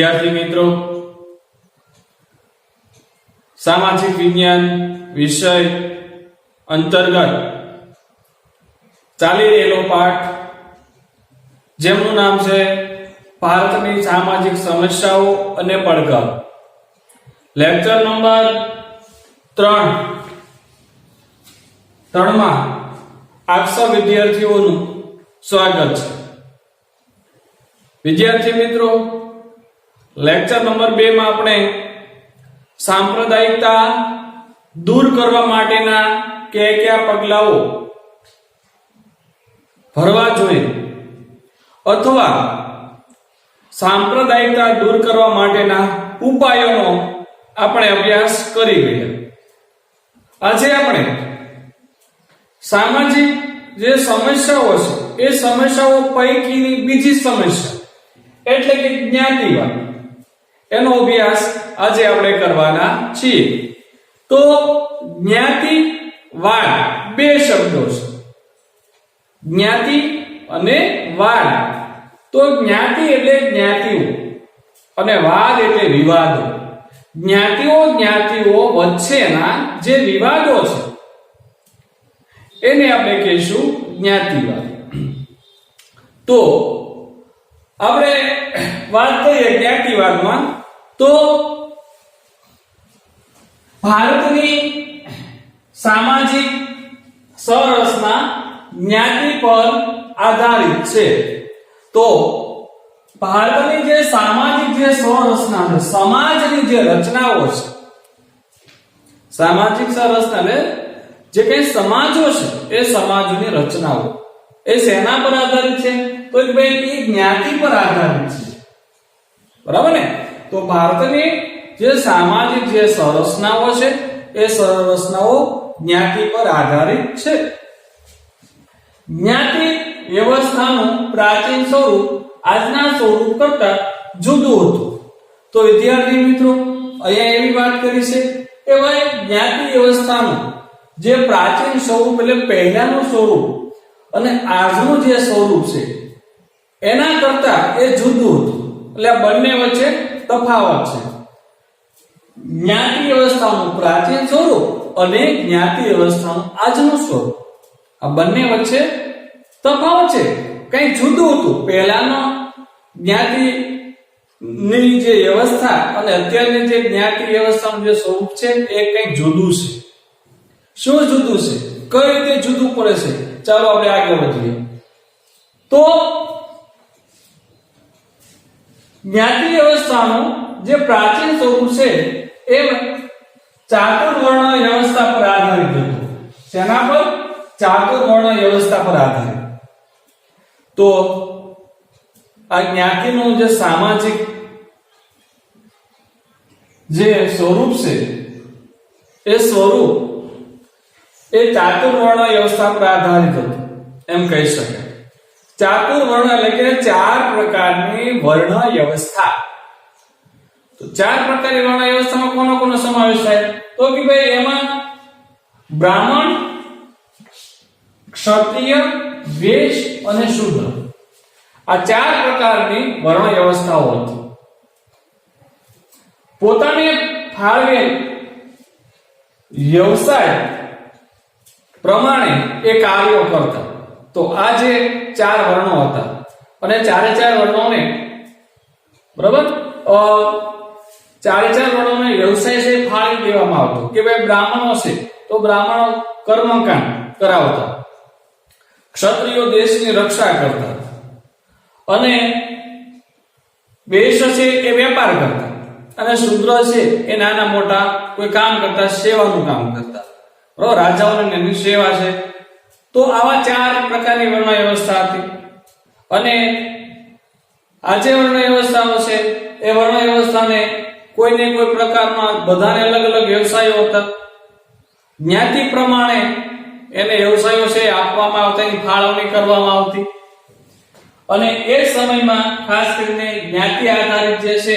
વિદ્યાર્થી મિત્રો, સામાજિક વિજ્ઞાન વિષય અંતર્ગત ચાલી રહેલો પાઠ, જેમનું નામ છે ભારતની સામાજિક સમસ્યાઓ અને પડકાર લેક્ચર નંબર ત્રણ. ત્રણમાં આપ સૌ વિદ્યાર્થીઓનું સ્વાગત છે. વિદ્યાર્થી મિત્રો લેક્ચર નંબર 2 માં આપણે સાંપ્રદાયિકતા દૂર કરવા માટેના કયા કયા પગલાઓ ભરવા જોઈએ? અથવા સાંપ્રદાયિકતા દૂર કરવા માટેના ઉપાયોનો આપણે અભ્યાસ કરી ગયા આજે આપણે સામાજિક જે સમસ્યાઓ છે, એ સમસ્યાઓ પૈકીની બીજી સમસ્યા, એટલે કે જ્ઞાતિવાદ. એનો અભ્યાસ આજે આપણે કરવાના છીએ. તો જ્ઞાતિ જ્ઞાતિવાદ બે શબ્દો છે. જ્ઞાતિ અને વાદ તો જ્ઞાતિ એટલે જ્ઞાતિઓ અને વાદ એટલે વિવાદો. જ્ઞાતિઓ જ્ઞાતિઓ વચ્ચેના જે વિવાદો છે, એને આપણે કહીશું જ્ઞાતિવાદ. તો આપણે વાત કરીએ જ્ઞાતિવાદમાં તો ભારતની સામાજિક સંરચના જ્ઞાતિ પર આધારિત છે. તો ભારતની જે સામાજિક જે સંરચના છે, સમાજની જે રચનાઓ છે, સામાજિક સંરચના એટલે જે કઈ સમાજો છે, એ સમાજોની રચનાઓ. એ શેના પર આધારિત છે? તો કે ભાઈ એ જ્ઞાતિ પર આધારિત છે. બરાબર ને? તો ભારતની જે સામાજિક જે સંરચનાઓ છે, એ સંરચનાઓ જ્ઞાતિ પર આધારિત છે. જ્ઞાતિ વ્યવસ્થાનું પ્રાચીન સ્વરૂપ આજના સ્વરૂપ કરતા જુદું હતું. તો વિદ્યાર્થી મિત્રો, અહીંયા એવી વાત કરી છે કે ભાઈ, જ્ઞાતિ વ્યવસ્થાનું જે પ્રાચીન સ્વરૂપ એટલે પહેલાનું સ્વરૂપ અને આજનું જે સ્વરૂપ છે એના કરતા એ જુદું હતું. એટલે બંને વચ્ચે તફાવત છે. જ્ઞાતિ વ્યવસ્થાનું પ્રાચીન સ્વરૂપ અને જ્ઞાતિ અવસ્થાનું આજનું સ્વરૂપ. આ બંને વચ્ચે તફાવત છે. કઈ જુદું હતું. પહેલાનો જ્ઞાતિ ની જે વ્યવસ્થા અને અત્યારની જે જ્ઞાતિ વ્યવસ્થાનું જે સ્વરૂપ છે, એ કઈ જુદું છે. શું જુદું છે? કઈ રીતે જુદું પડે છે? ચાલો આપણે આગળ વધીએ. તો જ્ઞાતિ વ્યવસ્થાનું જે પ્રાચીન સ્વરૂપ છે, એ ચાતુર્વર્ણ વ્યવસ્થા પર આધારિત હતું. શેના પર? ચાતુર્વર્ણ વ્યવસ્થા પર આધારિત. તો આ જ્ઞાતિનું જે સામાજિક જે સ્વરૂપ છે, એ સ્વરૂપ એ ચાતુર્વર્ણ વ્યવસ્થા પર આધારિત હતું. એમ કહી શકાય. ચાતુર્વર્ણ એટલે કે ચાર પ્રકારની વર્ણ વ્યવસ્થા તો ચાર પ્રકારની વર્ણ વ્યવસ્થામાં કોનો કોનો સમાવેશ થાય તો કે ભાઈ એમાં બ્રાહ્મણ ક્ષત્રિય વેશ અને શુદ્ર આ ચાર પ્રકારની વર્ણ વ્યવસ્થાઓ હતી પોતાને ફાળવેલ વ્યવસાય પ્રમાણે એ કાર્યો કરતા તો આ જે ચાર વર્ણો હતા, અને ચારે ચાર વર્ણોને, બરાબર? ચારે ચાર વર્ણોને વ્યવસાય છે ફાળી દેવામાં આવતો, કે ભાઈ બ્રાહ્મણો છે, તો બ્રાહ્મણો કર્મકાંડ કરાવતા, ક્ષત્રિયો દેશની રક્ષા કરતા, અને વેશ છે એ વેપાર કરતા, અને શૂદ્ર છે એ નાના મોટા કોઈ કામ કરતા, સેવાનું કામ કરતા. બરોબર? રાજાઓની એની સેવા છે તો આવા ચાર પ્રકારની વર્ણ વ્યવસ્થા હતી. અને આ જે વર્ણ વ્યવસ્થાઓ છે, એ વર્ણ વ્યવસ્થાને કોઈને કોઈ પ્રકારના બધાને અલગ અલગ વ્યવસાયો હતા. જ્ઞાતિ પ્રમાણે એને વ્યવસાયો છે, આપવામાં આવતા, એની ફાળવણી કરવામાં આવતી. અને એ સમયમાં ખાસ કરીને જ્ઞાતિ આધારિત જે છે,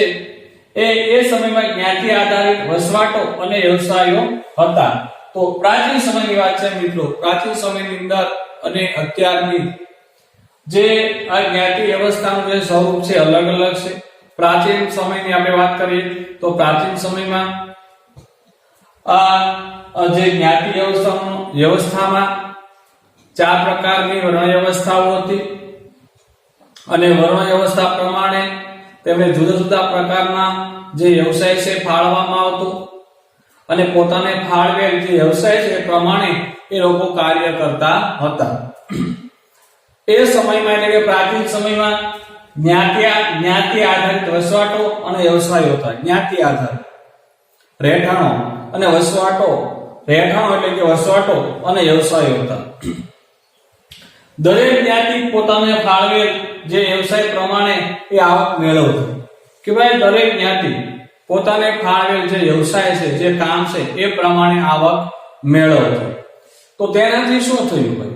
એ એ સમયમાં જ્ઞાતિ આધારિત વસવાટો અને વ્યવસાયો હતા. તો પ્રાચીન સમયની વાત છે મિત્રો. પ્રાચીન સમયની અંદર અને અત્યારની જે આ જ્ઞાતિ વ્યવસ્થાનું જે સ્વરૂપ છે અલગ અલગ છે. પ્રાચીન સમયની આપણે વાત કરીએ તો પ્રાચીન સમયમાં આ જે જ્ઞાતિ વ્યવસ્થાનું વ્યવસ્થામાં ચાર પ્રકારની વર્ણ વ્યવસ્થાઓ હતી. અને વર્ણ વ્યવસ્થા પ્રમાણે તેમણે જુદા જુદા પ્રકારના જે વ્યવસાય છે ફાળવામાં આવતો. અને પોતાને ફાળવેલ જે વ્યવસાય છે પ્રમાણે એ લોકો કાર્ય કરતા હતા. એ સમયમાં એટલે કે પ્રાચીન સમયમાં જ્ઞાતિયા જ્ઞાતિ આધારિત વસવાટો અને વ્યવસાયો હતા. જ્ઞાતિ આધારિત રહેઠાણો અને વસવાટો. રહેઠાણો એટલે કે વસવાટો અને વ્યવસાયો હતા. દરેક જ્ઞાતિ પોતાને ફાળવેલ જે વ્યવસાય પ્રમાણે એ આવક મેળવતો. કે ભાઈ દરેક જ્ઞાતિ પોતાને ફાળવેલ જે વ્યવસાય છે, જે કામ છે, એ પ્રમાણે આવક મેળવતો તો તેનાથી શું થયું ભાઈ?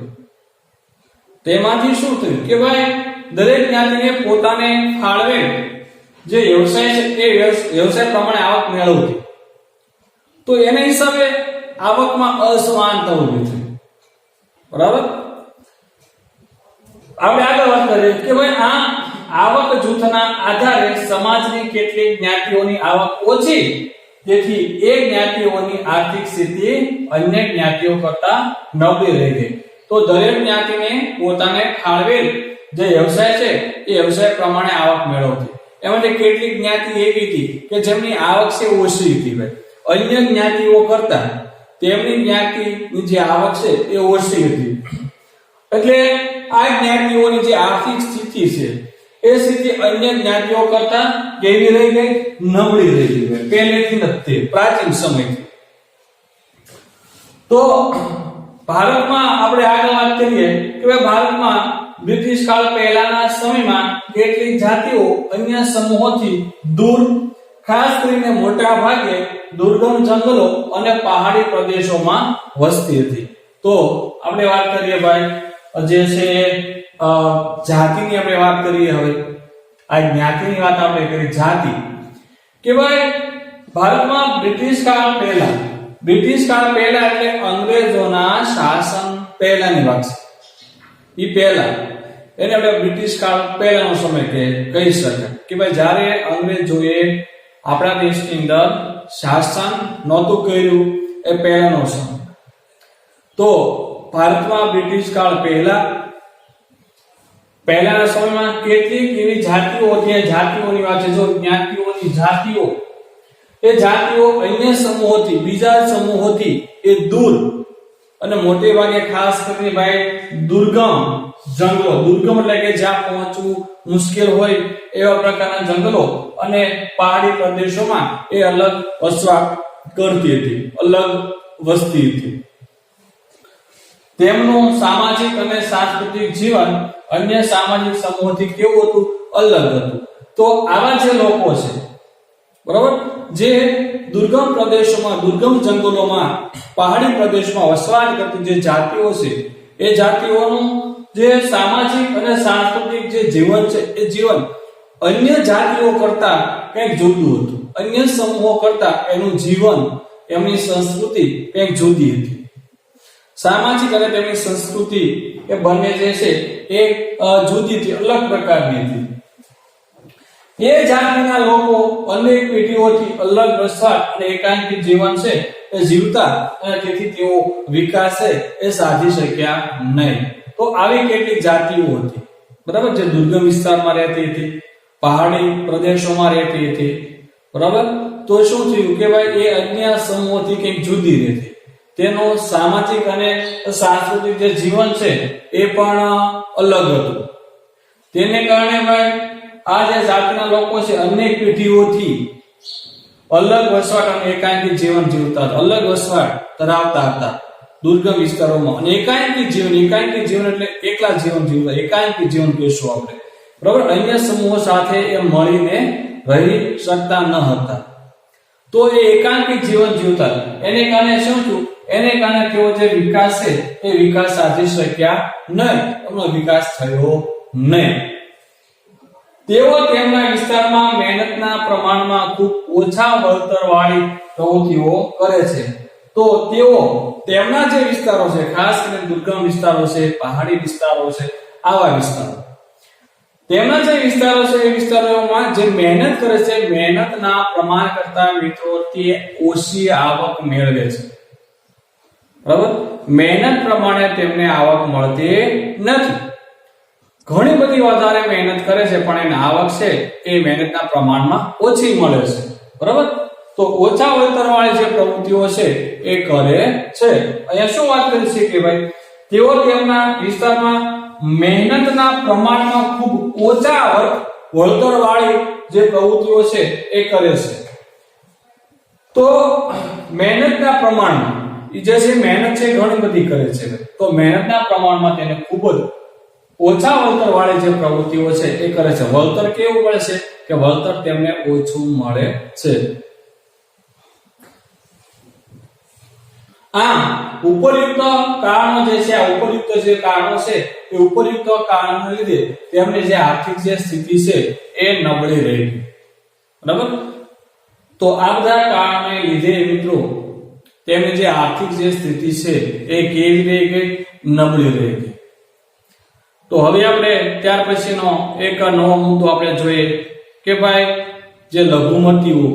તેમાંથી શું થયું કે ભાઈ, દરેક જ્ઞાતિને પોતાને ફાળવેલ જે વ્યવસાય છે, એ વ્યવસ- વ્યવસાય પ્રમાણે આવક મેળવતી તો એના હિસાબે આવકમાં અસમાનતા ઊભી થઈ બરાબર? આપણે આગળ વાત કરીએ કે ભાઈ, આ આવક જૂથના આધારે સમાજની કેટલીક જ્ઞાતિઓની આવક ઓછી, તેથી એ જ્ઞાતિઓની આર્થિક સ્થિતિ અન્ય જ્ઞાતિઓ કરતા નબળી રહી ગઈ. તો દરેક જ્ઞાતિને પોતાને ફાળવેલ જે વ્યવસાય છે, એ વ્યવસાય પ્રમાણે આવક મેળવતી. એમાંથી કેટલીક જ્ઞાતિ એવી હતી કે જેમની આવક છે ઓછી હતી ભાઈ. અન્ય જ્ઞાતિઓ કરતા તેમની જ્ઞાતિની જે આવક છે એ ઓછી હતી. એટલે આ જ્ઞાતિઓની જે આર્થિક સ્થિતિ છે એ સ્થિતિ અન્ય જ્ઞાતિઓ કરતા કેવી રહી ગઈ? નબળી રહી ગઈ. પહેલેથી નથી, પ્રાચીન સમયથી. તો ભારતમાં આપણે આગળ વાત કરીએ કે ભાઈ ભારતમાં બ્રિટિશ કાળ પહેલાના સમયમાં કેટલીક જાતિઓ અન્ય સમૂહોથી દૂર, ખાસ કરીને મોટા ભાગે દુર્ગમ જંગલો અને પહાડી પ્રદેશોમાં વસતી હતી. તો આપણે વાત કરીએ ભાઈ જે છે જાતિની આપણે વાત કરીએ હવે. આ જ્ઞાતિની વાત આપણે કરીએ જાતિ. કે ભાઈ, ભારતમાં બ્રિટિશ કાળ પહેલા, બ્રિટિશ કાળ પહેલા એટલે અંગ્રેજોના શાસન પહેલાની વાત છે. એ પહેલા. એને આપણે બ્રિટિશ કાળ પહેલાનો સમય કે કહી શકાય. કે ભાઈ, જ્યારે અંગ્રેજોએ આપણા દેશની અંદર શાસન નહોતું કર્યું, એ પહેલાનો સમય. તો ભારતમાં બ્રિટિશ કાળ પહેલા પહેલાના સમયમાં કેટલીક એવી જાતિઓ હતી જાતિઓની વાત છે, જો જ્ઞાતિઓની જાતિઓ, એ જાતિઓ અન્ય સમૂહોથી બીજા સમૂહોથી એ દૂર. અને મોટે ભાગે ખાસ કરીને ભાઈ દુર્ગમ જંગલો. દુર્ગમ એટલે કે જ્યાં પહોંચવું મુશ્કેલ હોય એવા પ્રકારના જંગલો અને પહાડી પ્રદેશોમાં એ અલગ વસવાટ કરતી હતી, અલગ વસ્તી હતી. તેમનું સામાજિક અને સાંસ્કૃતિક જીવન અન્ય સામાજિક સમૂહથી કેવું હતું? અલગ હતું. તો આવા જે લોકો છે, બરાબર? જે દુર્ગમ પ્રદેશોમાં, દુર્ગમ જંગલોમાં, પહાડી પ્રદેશમાં વસવાટ કરતી જે જાતિઓ છે, એ જાતિઓનું જે સામાજિક અને સાંસ્કૃતિક જે જીવન છે, એ જીવન અન્ય જાતિઓ કરતા કંઈક જુદું હતું. અન્ય સમૂહો કરતા એનું જીવન, એમની સંસ્કૃતિ કંઈક જુદી હતી. સામાજિક અને તેમની સંસ્કૃતિ એ બંને જે છે એ જુદીથી અલગ પ્રકારની હતી. એ જાતિના લોકો અનેક પેઢીઓથી અલગ વસવાટ અને એકાંકિત જીવન છે એ જીવતા અને તેથી તેઓ વિકાસ છે એ સાધી શક્યા નહીં. તો આવી કેટલીક જાતિઓ હતી. બરાબર? જે દુર્ગમ વિસ્તારમાં રહેતી હતી, પહાડી પ્રદેશોમાં રહેતી હતી. બરાબર? તો શું થયું કે ભાઈ એ અન્ય સમૂહોથી કંઈક જુદી રહેતી. તેનો સામાજિક અને સાંસ્કૃતિક જે જીવન છે, એ પણ અલગ હતું. તેને કારણે ભાઈ, આ જે જાતના લોકો છે, અનેક પેઢીઓથી અલગ વસવાટ અને એકાંકી જીવન જીવતા હતા. અલગ વસવાટ ધરાવતા હતા દુર્ગમ વિસ્તારોમાં. અને એકાંકી જીવન એકાંકી જીવન એટલે એકલા જીવન જીવતા, એકાંકી જીવન કહીશું આપણે. બરાબર? અન્ય સમૂહો સાથે એ મળીને રહી શકતા ન હતા. તો એ એકાંકિક જીવન જીવતા એને કારણે શું થયું? એને કારણે તેઓ જે વિકાસ છે, એ વિકાસ સાધી શક્યા નહીં. એમનો વિકાસ થયો નહીં. તેઓ તેમના વિસ્તારમાં મહેનતના પ્રમાણમાં ખૂબ ઓછા વળતરવાળી પ્રવૃત્તિઓ કરે છે. તો તેઓ તેમના જે વિસ્તારો છે, ખાસ કરીને દુર્ગમ વિસ્તારો છે, પહાડી વિસ્તારો છે, આવા વિસ્તારો. તેમના જે વિસ્તારો છે, એ વિસ્તારોમાં જે મહેનત કરે છે, મહેનતના પ્રમાણ કરતા મિત્રો તે ઓછી આવક મેળવે છે. બરાબર? મહેનત પ્રમાણે તેમને આવક મળતી નથી. ઘણી બધી વધારે મહેનત કરે છે, પણ એને આવક છે, એ મહેનતના પ્રમાણમાં ઓછી મળે છે. બરાબર? તો ઓછા વળતરવાળી જે પ્રવૃત્તિઓ છે, એ કરે છે. અહીંયા શું વાત કરી છે કે ભાઈ? તેઓ તેમના વિસ્તારમાં મહેનતના પ્રમાણમાં ખૂબ ઓછા વળતરવાળી જે પ્રવૃત્તિઓ છે, એ કરે છે. તો મહેનતના પ્રમાણમાં ઈ જે છે, મહેનત છે ઘણી બધી કરે છે. તો મહેનતના પ્રમાણમાં તેને ખૂબ જ ઓછા વળતર વાળી જે પ્રવૃત્તિઓ છે, એ કરે છે. વળતર કેવું મળે છે? કે વળતર તેમને ઓછું મળે છે. આમ ઉપરયુક્ત કારણો જે છે, આ ઉપરયુક્ત જે કારણો છે, એ ઉપરયુક્ત કારણોને લીધે તેમની જે આર્થિક જે સ્થિતિ છે, એ નબળી રહી. બરાબર? તો આ બધા કારણોને લીધે મિત્રો તેમની જે આર્થિક જે સ્થિતિ છે, એ કેવી રહી ગઈ? નબળી રહી ગઈ. તો હવે આપણે ત્યાર પછીનો એક નવો મુદ્દો આપણે જોઈએ કે ભાઈ, જે લઘુમતીઓ,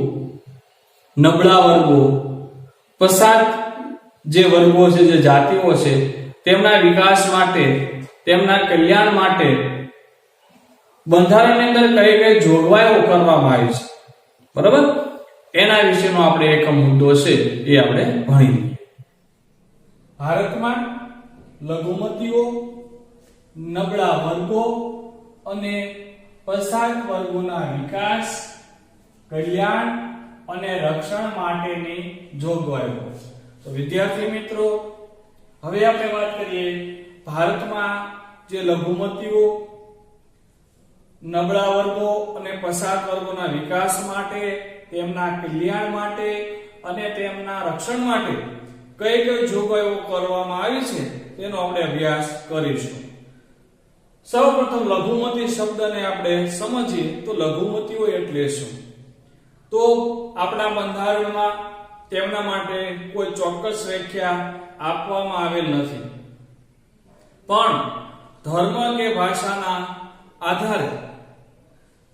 નબળા વર્ગો, પસાર જે વર્ગો છે, જે જાતિઓ છે, તેમના વિકાસ માટે, તેમના કલ્યાણ માટે બંધારણની અંદર કઈ કઈ જોગવાઈઓ કરવામાં આવી છે? બરાબર? એના વિશેનો આપણે એક મુદ્દો છે, એ આપણે ભણી લઈએ. ભારતમાં લઘુમતીઓ, નબળા વર્ગો અને પછાત વર્ગોના વિકાસ, કલ્યાણ અને રક્ષણ માટેની જોગવાઈઓ. તો વિદ્યાર્થી મિત્રો, હવે આપણે વાત કરીએ ભારતમાં જે લઘુમતીઓ, નબળા વર્ગો અને પછાત વર્ગોના વિકાસ માટે તેમના કલ્યાણ માટે અને તેમના રક્ષણ માટે કઈ કઈ જોગવાઈઓ કરવામાં આવી છે, તેનો આપણે અભ્યાસ કરીશું. સૌપ્રથમ લઘુમતી શબ્દને આપણે સમજીએ, તો લઘુમતીઓ એટલે શું? તો આપણા બંધારણમાં તેમના માટે કોઈ ચોક્કસ વ્યાખ્યા આપવામાં આવેલ નથી. પણ ધર્મ કે ભાષાના આધારે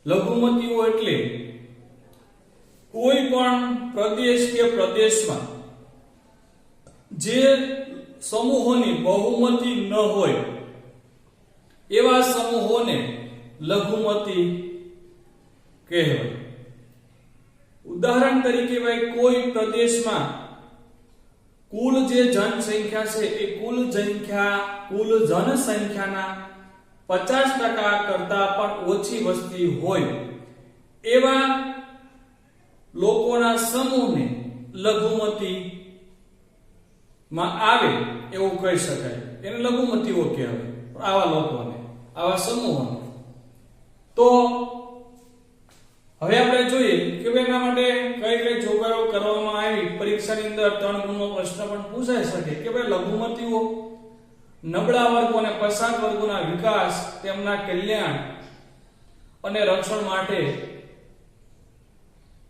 લઘુમતીઓ એટલે કોઈ પણ પ્રદેશ કે પ્રદેશમાં જે સમૂહોની બહુમતી ન હોય, એવા સમૂહોને લઘુમતી કહેવાય. ઉદાહરણ તરીકે ભાઈ, કોઈ પ્રદેશમાં કુલ જે જનસંખ્યા છે, એ કુલ સંખ્યા કુલ જનસંખ્યાના પચાસ ટકા કરતા પણ ઓછી વસ્તી હોય, એવા લોકોના સમૂહને લઘુમતી માં આવે એવું કહી શકાય. એને લઘુમતીઓ કહેવાય. આવા લોકોને, આવા સમૂહોને. તો હવે આપણે જોઈએ કે ભાઈ એના માટે કઈ કઈ જોગવાઈઓ કરવામાં આવી. પરીક્ષાની અંદર ત્રણ ગુણનો પ્રશ્ન પણ પૂછાઈ શકે કે ભાઈ લઘુમતીઓ, નબળા વર્ગો અને પછાત વર્ગોના વિકાસ, તેમના કલ્યાણ અને રક્ષણ માટે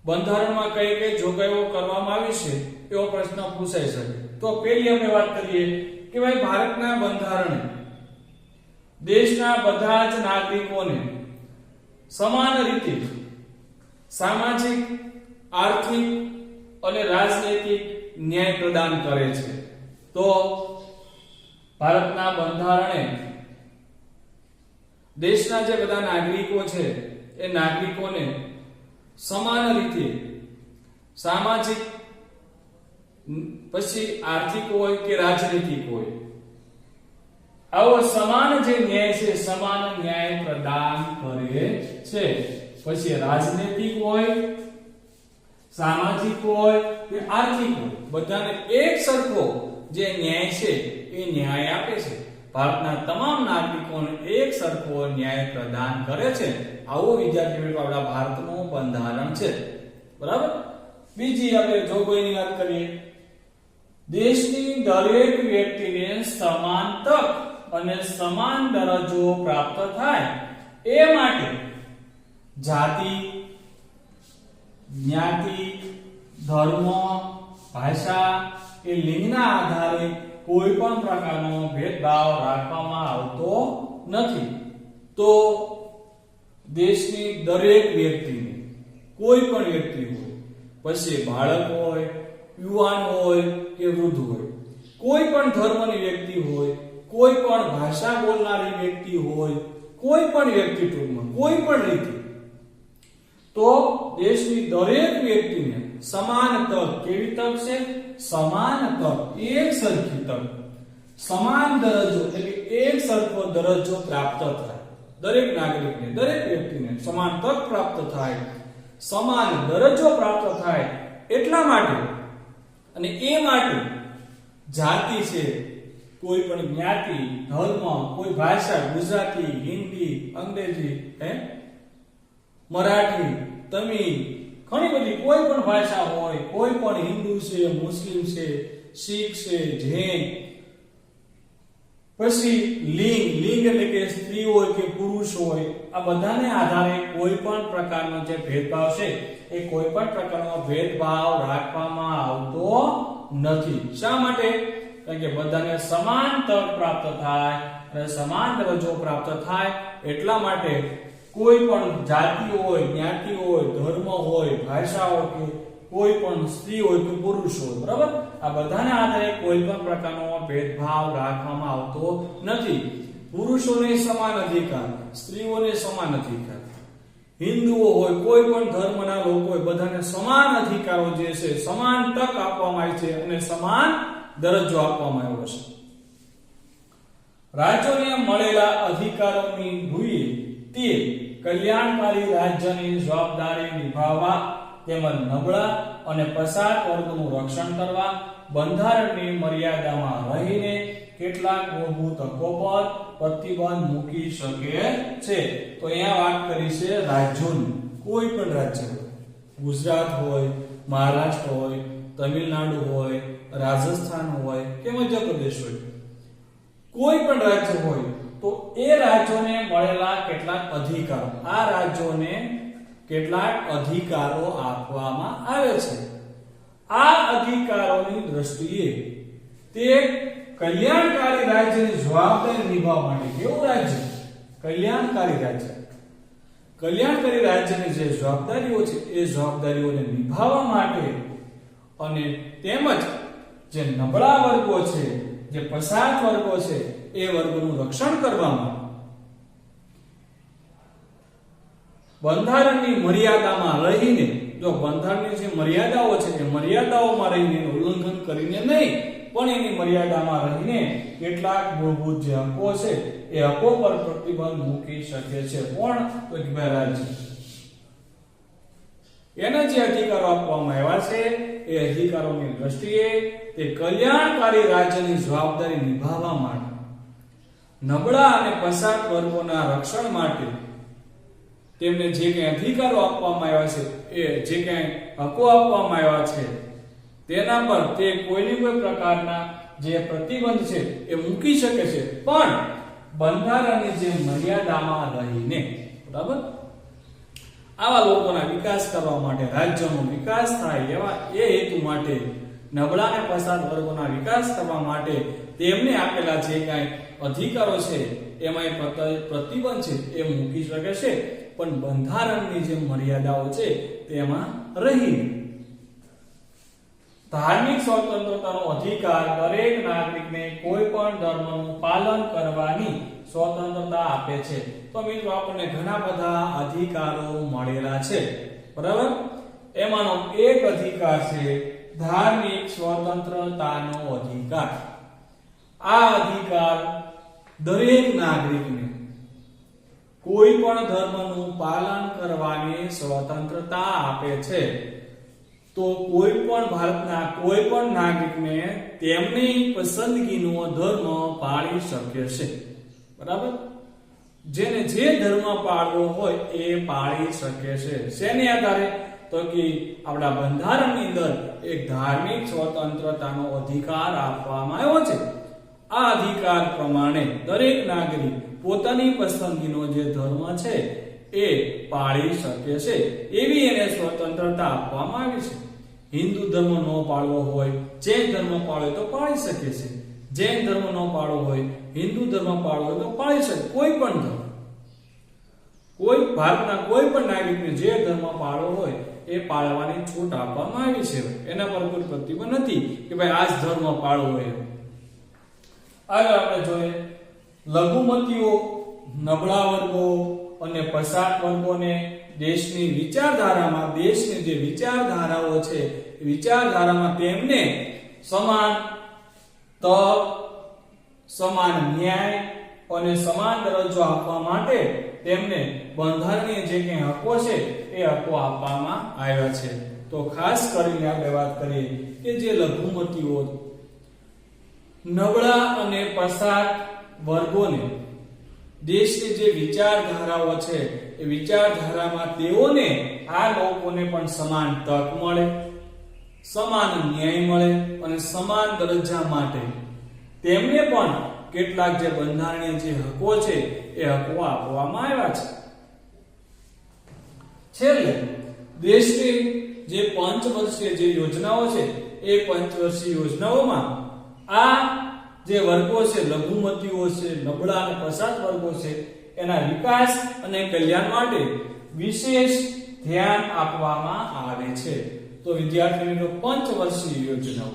બંધારણમાં કઈ કઈ જોગવાઈઓ કરવામાં આવી છે, એવો પ્રશ્ન પૂછાઈ શકે. તો પહેલી અમે વાત કરીએ કે ભાઈ ભારતના બંધારણે દેશના બધા જ નાગરિકોને સમાન રીતે સામાજિક, આર્થિક અને રાજનૈતિક ન્યાય પ્રદાન કરે છે. તો ભારતના બંધારણે દેશના જે બધા નાગરિકો છે, એ નાગરિકોને સમાન રીતે સામાજિક પછી આર્થિક હોય કે રાજનૈતિક હોય. આવો સમાન જે ન્યાય છે, સમાન ન્યાય પ્રદાન કરે છે. પછી રાજનૈતિક હોય, સામાજિક હોય કે આર્થિક હોય, બધાને એક સરખો જે ન્યાય છે એ ન્યાય આપે છે. ભારતના તમામ નાગરિકોને એક સરખો ન્યાય પ્રદાન કરે છે. આવું વિદ્યાર્થી મિત્રો, આપણા ભારતનું બંધારણ છે. બરાબર? બીજી આપણે જો કોઈની વાત કરીએ, દેશની દરેક વ્યક્તિને સમાન તક અને સમાન દરજ્જો પ્રાપ્ત થાય એ માટે જાતિ, જ્ઞાતિ, ધર્મ, ભાષા કે લિંગના આધારે કોઈ પણ પ્રકારનો ભેદભાવ રાખવામાં આવતો નથી. તો દેશની દરેક વ્યક્તિને, કોઈ પણ વ્યક્તિ હોય, પછી બાળક હોય, યુવાન હોય કે વૃદ્ધ હોય, કોઈ પણ ધર્મની વ્યક્તિ હોય, કોઈ પણ ભાષા બોલનારી વ્યક્તિ હોય, કોઈ પણ વ્યક્તિ ટૂંકમાં કોઈ પણ રીતે, તો દેશની દરેક વ્યક્તિને સમાન તક કેવી તક છે? સમાન તક, એક સરખી તક, સમાન દરજ્જો, એટલે એક સરખો દરજ્જો પ્રાપ્ત થાય. દરેક નાગરિકને, દરેક વ્યક્તિને સમાન તક પ્રાપ્ત થાય, સમાન દરજ્જો પ્રાપ્ત થાય એટલા માટે અને એ માટે જાતિ છે, કોઈ પણ જ્ઞાતિ, ધર્મ, કોઈ ભાષા, ગુજરાતી, હિન્દી, અંગ્રેજી, હે? મરાઠી, તમિલ, ઘણી બધી કોઈ પણ ભાષા હોય, કોઈ પણ હિન્દુ છે, મુસ્લિમ છે, શીખ છે, જૈન પછી લિંગ લિંગ એટલે કે સ્ત્રી હોય કે પુરુષ હોય, આ બધાને આધારે કોઈ પણ પ્રકારનો જે ભેદભાવ છે, એ કોઈ પણ પ્રકારનો ભેદભાવ રાખવામાં આવતો નથી. શા માટે? કારણ કે બધાને સમાન તક પ્રાપ્ત થાય અને સમાન દરજ્જો પ્રાપ્ત થાય એટલા માટે કોઈ પણ જાતિ હોય જ્ઞાતિ હોય, ધર્મ હોય ભાષા હોય કે કોઈ પણ સ્ત્રી હોય કે પુરુષ હોય, બરાબર? આ બધાને આધારે કોઈ પણ પ્રકારનો ભેદભાવ રાખવામાં આવતો નથી. પુરુષોને સમાન અધિકાર, સ્ત્રીઓને સમાન અધિકાર. હિન્દુઓ હોય, કોઈ પણ ધર્મના લોકો હોય, બધાને સમાન અધિકારો જે છે, સમાન તક આપવામાં આવી છે અને સમાન દરજ્જો આપવામાં આવ્યો છે. રાજ્યોને મળેલા અધિકારોની ભૂએ તે કલ્યાણકારી રાજ્યની જવાબદારી નિભાવવા તેમજ નબળા અને પસાર વર્ગનું રક્ષણ કરવા, બંધારણની મર્યાદામાં રહીને કેટલાક મૂળભૂત હકો પર પ્રતિબંધ મૂકી શકે છે. તો અહીંયા વાત કરી છે રાજ્યોની. કોઈ પણ રાજ્ય. ગુજરાત હોય, મહારાષ્ટ્ર હોય, તમિલનાડુ હોય, રાજસ્થાન હોય કે મધ્યપ્રદેશ હોય. કોઈ પણ રાજ્ય હોય તો એ રાજ્યોને મળેલા કેટલાક અધિકાર. આ રાજ્યોને કેટલાક અધિકારો આપવામાં આવે છે. આ અધિકારોની દ્રષ્ટિએ તે કલ્યાણકારી રાજ્યની જવાબદારી નિભાવવા માટે કેવું રાજ્ય? કલ્યાણકારી રાજ્ય. કલ્યાણકારી રાજ્યની જે જવાબદારીઓ છે, એ જવાબદારીઓને નિભાવવા માટે અને તેમજ જે નબળા વર્ગો છે, જે પછાત વર્ગો છે, એ વર્ગોનું રક્ષણ કરવામાં બંધારણની મર્યાદામાં રહીને, જો બંધારણની જે મર્યાદાઓ છે, એ મર્યાદાઓમાં રહીને ઉલ્લંઘન કરીને નહીં, પણ એની મર્યાદામાં રહીને કેટલાક મૂળભૂત જે હકો છે, એ હકો પર પ્રતિબંધ મૂકી શકે છે. કોણ? તો કે એના જે અધિકારો આપવામાં આવ્યા છે, એ અધિકારોની દ્રષ્ટિએ તે કલ્યાણકારી રાજ્યની જવાબદારી નિભાવવા માટે નબળા અને પસાર વર્ગોના રક્ષણ માટે તેમને જે કંઈ અધિકારો આપવામાં આવ્યા છે, એ જે કંઈ હકો આપવામાં આવ્યા છે, તેના પર તે કોઈની કોઈ પ્રકારના જે પ્રતિબંધ છે, એ મૂકી શકે છે. પણ બંધારણની જે મર્યાદામાં રહીને, બરાબર? આવા લોકોના વિકાસ કરવા માટે, રાજ્યનો વિકાસ થાય એવા એ હેતુ માટે નબળા અને પસાર વર્ગોના વિકાસ કરવા માટે તેમને આપેલા જે કાંઈ અધિકારો છે એમાં પ્રતિબંધ છે, એ મૂકી શકે છે. પણ બંધારણની જે મર્યાદાઓ છે તેમાં રહી ધાર્મિક સ્વતંત્રતાનો અધિકાર દરેક નાગરિકને કોઈ પણ ધર્મનું પાલન કરવાની સ્વતંત્રતા આપે છે. તો મિત્રો, આપણને ઘણા બધા અધિકારો મળેલા છે. બરાબર? એમાંનો એક અધિકાર છે ધાર્મિક સ્વતંત્રતાનો અધિકાર. આ અધિકાર દરેક નાગરિકને કોઈ પણ ધર્મનું પાલન કરવાની સ્વતંત્રતા આપે છે. તો કોઈ પણ ભારતના કોઈ પણ નાગરિકને તેમની પસંદગીનો ધર્મ પાળી શકે છે. બરાબર? જેને જે ધર્મ પાળવો હોય એ પાળી શકે છે. શેને આધારે? તો કે આપણા બંધારણની અંદર એક ધાર્મિક સ્વતંત્રતાનો અધિકાર આપવામાં આવ્યો છે. આ અધિકાર પ્રમાણે દરેક નાગરિક પોતાની પસંદગીનો જે ધર્મ છે, એ પાળી શકે છે. એવી એને સ્વતંત્રતા આપવામાં આવી છે. હિન્દુ ધર્મ ન પાળવો હોય, જૈન ધર્મ પાળવો તો પાળી શકે છે. જૈન ધર્મ ન પાળવો હોય, હિન્દુ ધર્મ પાળવો તો પાળી શકે. કોઈ પણ ધર્મ. કોઈ ભારતના કોઈ પણ નાગરિકને જે ધર્મ પાળવો હોય, એ પાળવાની છૂટ આપવામાં આવી છે. એના પર કોઈ પ્રતિબંધ નથી કે ભાઈ આ જ ધર્મ પાળવો એમ. આગળ આપણે જોઈએ લઘુમતીઓ, નબળા વર્ગો અને પસાર વર્ગોને દેશની વિચારધારામાં, દેશની જે વિચારધારાઓ છે વિચારધારામાં તેમને સમાન તક, સમાન ન્યાય અને સમાન દરજ્જો આપવા માટે તેમને બંધારણીય જે કંઈ હકો છે, એ હકો આપવામાં આવ્યા છે. તો ખાસ કરીને આપણે વાત કરીએ કે જે લઘુમતીઓ, નબળા અને પછાત વર્ગોને. દેશની જે વિચારધારાઓ છે, એ વિચારધારામાં તેઓને આ લોકોને પણ સમાન તક મળે, સમાન ન્યાય મળે અને સમાન દરજ્જા માટે. તેમને પણ કેટલાક જે બંધારણીય જે હકો છે, એ હકો આપવામાં આવ્યા છે. છેલ્લે, દેશની જે પંચવર્ષીય જે યોજનાઓ છે, એ પંચવર્ષીય યોજનાઓમાં આ જે વર્ગો છે, લઘુમતીઓ છે, નબળા અને પછાત વર્ગો છે, એના વિકાસ અને કલ્યાણ માટે વિશેષ ધ્યાન આપવામાં આવે છે. તો વિદ્યાર્થી મિત્રો, પંચવર્ષીય યોજનાઓ.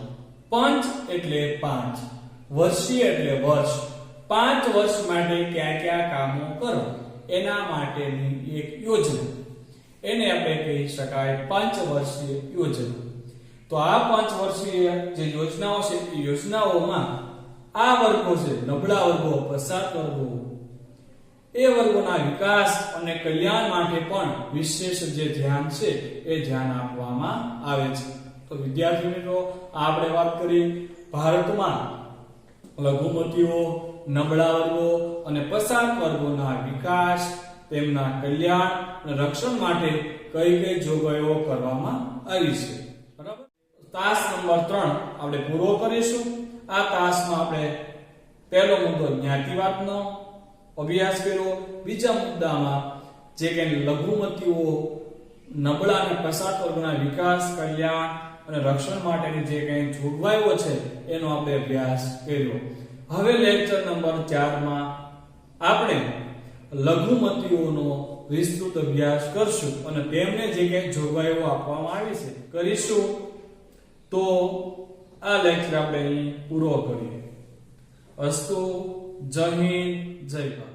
પંચ એટલે પાંચ. વર્ષીય એટલે વર્ષ. પાંચ વર્ષ માટે કયા કયા કામો કરો? એના માટેની એક યોજના. એને આપણે કહી શકાય પંચવર્ષીય યોજના. તો આ પાંચ વર્ષીય જે યોજનાઓ છે, એ યોજનાઓમાં આ વર્ગો છે, નબળા વર્ગો પછાત વર્ગો. એ વર્ગોના વિકાસ અને કલ્યાણ માટે પણ વિશેષ જે ધ્યાન છે, એ ધ્યાન આપવામાં આવે છે. તો વિદ્યાર્થી મિત્રો, આપણે વાત કરી ભારતમાં લઘુમતીઓ, નબળા વર્ગો અને પછાત વર્ગોના વિકાસ, તેમના કલ્યાણ અને રક્ષણ માટે કઈ કઈ જોગવાઈઓ કરવામાં આવી છે. તાસ નંબર 3 આપણે પૂરો કરીશું. આ તાસમાં આપણે પહેલો મુદ્દો જ્ઞાતિવાદનો અભ્યાસ કર્યો. બીજા મુદ્દામાં જે કે લઘુમતીઓ નબળા અને પછાત વર્ગના વિકાસ, કલ્યાણ અને રક્ષણ માટેની જે કંઈ જોગવાઈઓ છે, એનો આપણે અભ્યાસ કર્યો. હવે લેક્ચર નંબર 4 માં આપણે લઘુમતીઓનો વિસ્તૃત અભ્યાસ કરશું અને તેમને જે કંઈ જોગવાઈઓ આપવામાં આવી છે, કરીશું. તો આ લેક્ચર આપણે પૂરો કરીએ અસ્તુ જય હિન્દ જય ભારત.